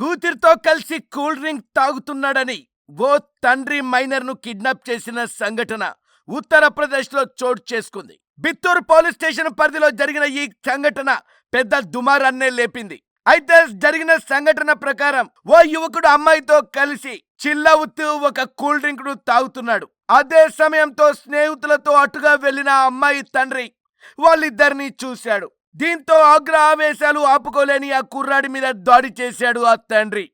కూతురితో కలిసి cool drink తాగుతున్నాడని ఓ తండ్రి మైనర్ను kidnap చేసిన సంఘటన ఉత్తరప్రదేశ్లో చోటు చేసుకుంది. బిత్తూరు పోలీస్ స్టేషన్ పరిధిలో జరిగిన ఈ సంఘటన పెద్ద దుమారాన్నే లేపింది. అయితే జరిగిన సంఘటన ప్రకారం ఓ యువకుడు అమ్మాయితో కలిసి చిల్లవుతూ ఒక కూల్ డ్రింక్ను తాగుతున్నాడు. అదే సమయంతో స్నేహితులతో అటుగా వెళ్ళిన అమ్మాయి తండ్రి వాళ్ళిద్దరినీ చూశాడు. దీంతో ఆగ్ర ఆవేశాలు ఆపుకోలేని ఆ కుర్రాడి మీద దాడి చేశాడు ఆ తండ్రి.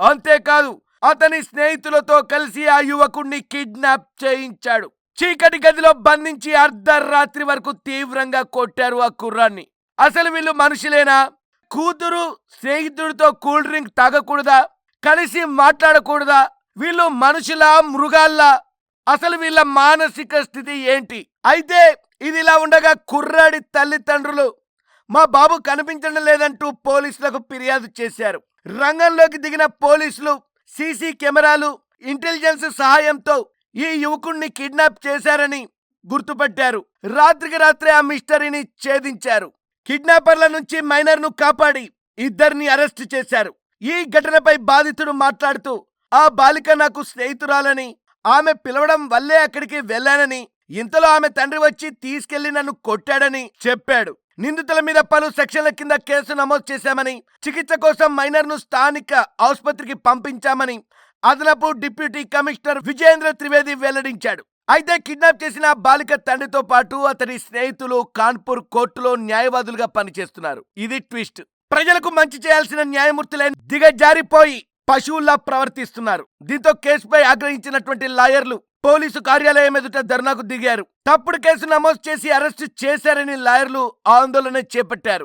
అంతేకాదు అతని స్నేహితులతో కలిసి ఆ యువకుణ్ణి కిడ్నాప్ చేయించాడు. చీకటి గదిలో బంధించి అర్ధరాత్రి వరకు తీవ్రంగా కొట్టారు ఆ కుర్రాన్ని. అసలు వీళ్ళు మనుషులేనా? కూతురు స్నేహితుడితో కూల్ డ్రింక్ తాగకూడదా? కలిసి మాట్లాడకూడదా? వీళ్ళు మనుషులా మృగాల్లా? అసలు వీళ్ళ మానసిక స్థితి ఏంటి? అయితే ఇదిలా ఉండగా కుర్రాడి తల్లిదండ్రులు మా బాబు కనిపించడం లేదంటూ పోలీసులకు ఫిర్యాదు చేశారు. రంగంలోకి దిగిన పోలీసులు సీసీ కెమెరాలు ఇంటెలిజెన్స్ సహాయంతో ఈ యువకుణ్ణి కిడ్నాప్ చేశారని గుర్తుపట్టారు. రాత్రికి రాత్రే ఆ మిస్టరీని ఛేదించారు. కిడ్నాపర్ల నుంచి మైనర్ను కాపాడి ఇద్దరిని అరెస్ట్ చేశారు. ఈ ఘటనపై బాధితుడు మాట్లాడుతూ ఆ బాలిక నాకు స్నేహితురాలని ఆమె పిలవడం వల్లే అక్కడికి వెళ్ళానని ఇంతలో ఆమె తండ్రి వచ్చి తీసుకెళ్ళి నన్ను కొట్టాడని చెప్పాడు. నిందితుల మీద పలు సెక్షన్ల కింద కేసు నమోదు చేశామని చికిత్స కోసం మైనర్ను స్థానిక ఆసుపత్రికి పంపించామని అదనపు డిప్యూటీ కమిషనర్ విజయేంద్ర త్రివేది వెల్లడించాడు. అయితే కిడ్నాప్ చేసిన బాలిక తండ్రితో పాటు అతని స్నేహితులు కాన్పూర్ కోర్టులో న్యాయవాదులుగా పనిచేస్తున్నారు. ఇది ట్విస్ట్. ప్రజలకు మంచి చేయాల్సిన న్యాయమూర్తులే దిగజారిపోయి పశువుల్లా ప్రవర్తిస్తున్నారు. దీంతో కేసుపై ఆగ్రహించినటువంటి లాయర్లు పోలీసు కార్యాలయం ఎదుట ధర్నాకు దిగారు. తప్పుడు కేసు నమోదు చేసి అరెస్టు చేశారని లాయర్లు ఆందోళన చేపట్టారు.